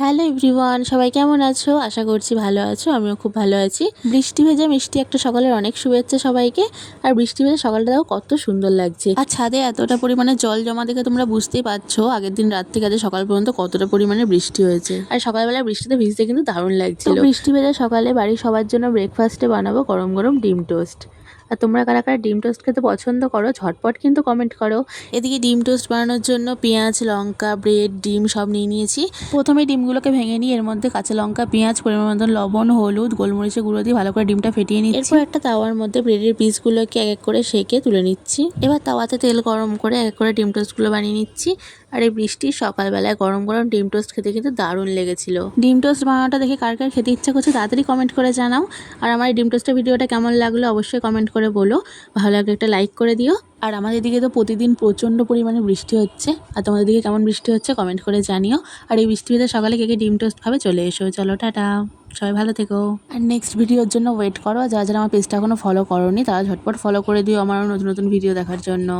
Hello everyone, সবাই কেমন আছো? আশা করছি ভালো আছো, আমিও খুব ভালো আছি। বৃষ্টি ভেজা মিষ্টি একটা সকালের অনেক শুভেচ্ছা সবাইকে। আর বৃষ্টি ভেজা সকালটা কত সুন্দর লাগছে। আর ছাদে এতটা পরিমাণে জল জমা দেখে তোমরা বুঝতেই পারছ, আগের দিন রাত থেকে আজ সকাল পর্যন্ত কতটা পরিমাণে বৃষ্টি হয়েছে। আর সকালবেলা বৃষ্টিতে ভিজতে কিন্তু দারুণ লাগছিল। বৃষ্টি ভেজা সকালে বাড়ির সবার জন্য ব্রেকফাস্টে বানাবো গরম গরম ডিম টোস্ট আর তোমরা কারা কারা ডিম টোস্ট খেতে পছন্দ করো ঝটপট কিন্তু কমেন্ট করো। এদিকে ডিম টোস্ট বানানোর জন্য পেঁয়াজ লঙ্কা ব্রেড ডিম সব নিয়ে নিয়েছি। প্রথমে ডিমগুলোকে ভেঙে নিয়ে এর মধ্যে কাঁচা লঙ্কা পেঁয়াজ পরিমাণ মতন লবণ হলুদ গোলমরিচের গুঁড়ো দিয়ে ভালো করে ডিমটা ফেটিয়ে নিচ্ছি। এরপর একটা তাওয়ার মধ্যে ব্রেডের পিসগুলোকে এক এক করে সেকে তুলে নিচ্ছি। এবার তাওয়াতে তেল গরম করে এক এক করে ডিম টোস্টগুলো বানিয়ে নিচ্ছি। আর এই বৃষ্টির সকালবেলায় গরম গরম ডিম টোস্ট খেতে কিন্তু দারুণ লেগেছিল। ডিম টোস্ট বানানোটা দেখে কার কার খেতে ইচ্ছা করছে তাড়াতাড়ি কমেন্ট করে জানাও। আর আমার এই ডিম টোস্টের ভিডিওটা কেমন লাগল অবশ্যই কমেন্ট করে বলো। ভালো লাগলে একটা লাইক করে দিও। আর আমাদের দিকে তো প্রতিদিন প্রচণ্ড পরিমাণে বৃষ্টি হচ্ছে। আর তোমাদের দিকে কেমন বৃষ্টি হচ্ছে কমেন্ট করে জানিও। আর এই বৃষ্টি হতে সকালে কে কে ডিম টোস্ট ভাবে চলে এসো। চলো, টাটা। সবাই ভালো থেকো। আর নেক্সট ভিডিওর জন্য ওয়েট করো। যারা যারা আমার পেজটা এখনও ফলো করো নি তারা ঝটপট ফলো করে দিও আমার নতুন নতুন ভিডিও দেখার জন্য।